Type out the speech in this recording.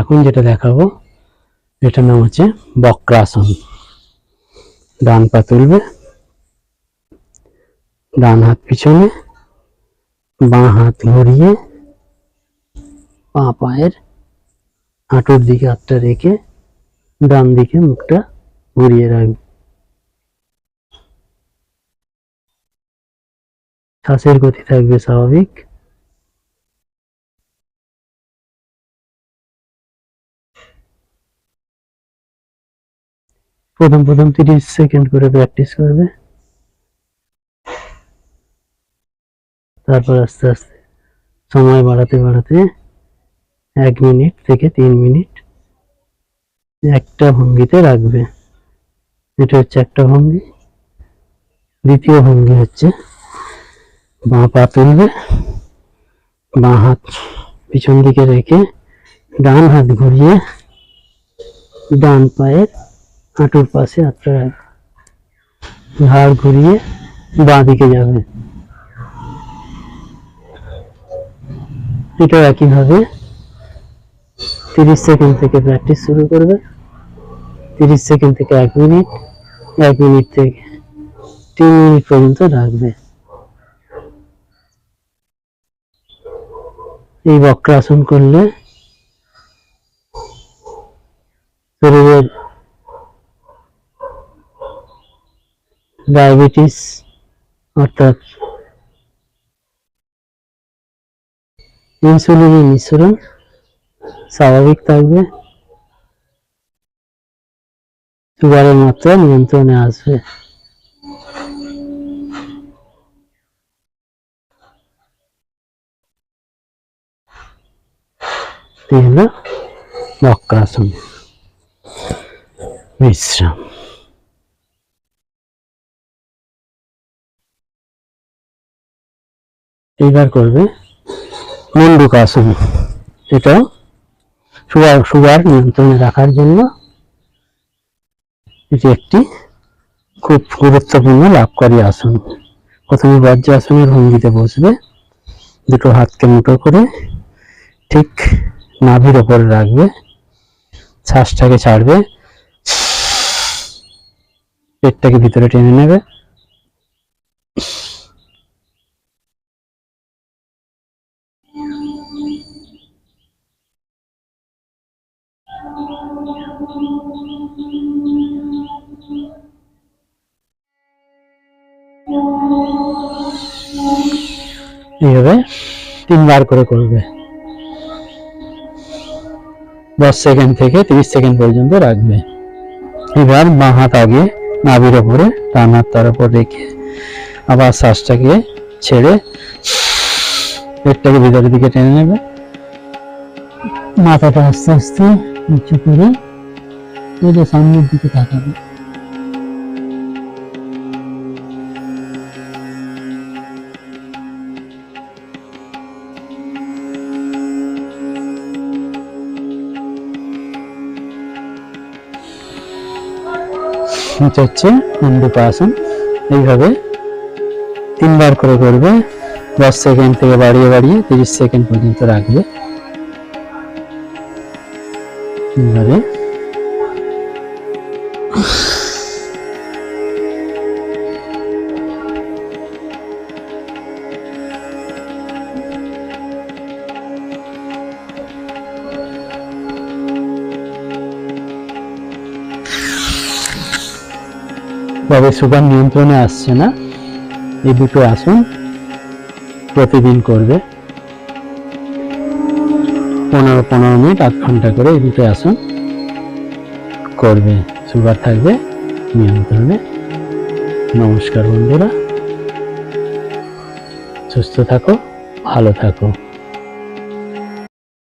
এখন যেটা দেখাবো, এটার নাম হচ্ছে বক্রাসন। ডান পা তুলবে, ডান হাত পিছনে, বাঁ হাত ঘুরিয়ে, পা পায়ের হাঁটুর দিকে হাতটা রেখে ডান দিকে মুখটা ঘুরিয়ে রাখবে। শ্বাসের গতি থাকবে স্বাভাবিক। প্রথম প্রথম তিরিশ সেকেন্ড করে প্র্যাকটিস করবে। তারপর আস্তে আস্তে সময় বাড়াতে বাড়াতে এক মিনিট থেকে তিন মিনিট একটা ভঙ্গিতে রাখবে। এটা হচ্ছে একটা ভঙ্গি। দ্বিতীয় ভঙ্গি হচ্ছে বাঁ পা তুলবে, বাঁ হাত পিছন দিকে রেখে ডান হাত ঘুরিয়ে ডান পায়ের হাঁটুর পাশে হাতটা রাখবে ঘাড় ঘুরিয়ে বাঁ দিকে যাবে এটা একইভাবে তিরিশ সেকেন্ড থেকে প্র্যাকটিস শুরু করবে তিরিশ সেকেন্ড থেকে এক মিনিট এক মিনিট থেকে তিন মিনিট পর্যন্ত রাখবে এই বক্রাসন করলে শরীরের ডায়াবেটিস অর্থাৎ ইনসুলিনের মিশ্রণ স্বাভাবিক থাকবে। সুগারের মাত্রা নিয়ন্ত্রণে আসবে। হলো বক্রাসন। বিশ্রাম। এইবার করবে। মন্ডুকাসন এটা সুগার সুগার নিয়ন্ত্রণে রাখার জন্য এটি একটি খুব গুরুত্বপূর্ণ লাভকারী আসন। প্রথমে বজ্রাসনের ভঙ্গিতে বসবে। দুটো হাতকে মুঠো করে ঠিক নাভির ওপরে রাখবে। শ্বাসটাকে ছাড়বে। পেটটাকে ভিতরে টেনে নেবে। এইভাবে তিনবার করে করবে। দশ সেকেন্ড থেকে তিরিশ সেকেন্ড পর্যন্ত রাখবে। এবার বাঁ হাত আগে নাভির ওপরে ডান হাত তার উপর রেখে আবার শ্বাসটাকে ছেড়ে পেটটাকে ভিতরের দিকে টেনে নেবে। মাথাটা আস্তে আস্তে নিচু করে সামনের দিকে তাকাবে। এটা হচ্ছে আসন এইভাবে তিনবার করে করবে, দশ সেকেন্ড থেকে বাড়িয়ে বাড়িয়ে তিরিশ সেকেন্ড পর্যন্ত রাখবে। এইভাবে তবে সুগার নিয়ন্ত্রণে আসছে না, এই দুটো আসন প্রতিদিন করবে। পনেরো পনেরো মিনিট, আধ ঘণ্টা করে এই দুটো আসন করবে সুগার থাকবে, নিয়ন্ত্রণে। নমস্কার বন্ধুরা, সুস্থ থাকো, ভালো থাকো।